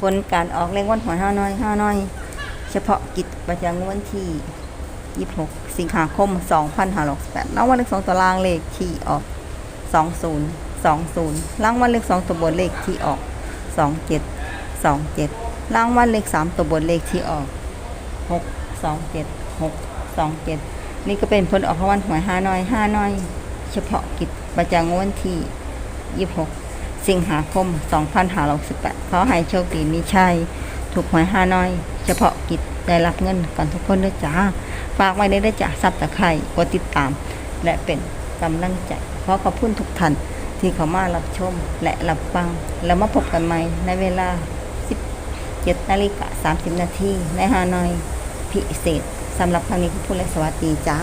ผลการออกเลขวันหัวห้าน้อยห้าน้อย เฉพาะกิจประจำวันที่ 26 สิงหาคม 2568รางวัลเลข2ตัวล่างเลขที่ออก 20 20รางวัลเลข2ตัวบนเลขที่ออก 27 27รางวัลเลข3ตัวบนเลขที่ออก 6 27 6 27 นี่ก็เป็นผลออกรางวัลหวยห้าน้อยห้าน้อย เฉพาะกิจประจำวันที่ 26 สิงหาคม 2568ขอให้โชคดีมีชัย ถูกหวยห้าน้อย เฉพาะกิจได้รับเงินกันทุกคนด้วยจ้า ฝากไว้ได้ด้วยจ้าซับตะไคร่กดติดตาม และเป็นกำลังใจขอขอบคุณทุกท่านที่เขามารับชมและรับฟัง แล้วมาพบกันใหม่ในเวลา 17นาฬิกา30 นาทีในฮานอย พิเศษสำหรับครั้งนี้ขอบคุณและสวัสดีจ้า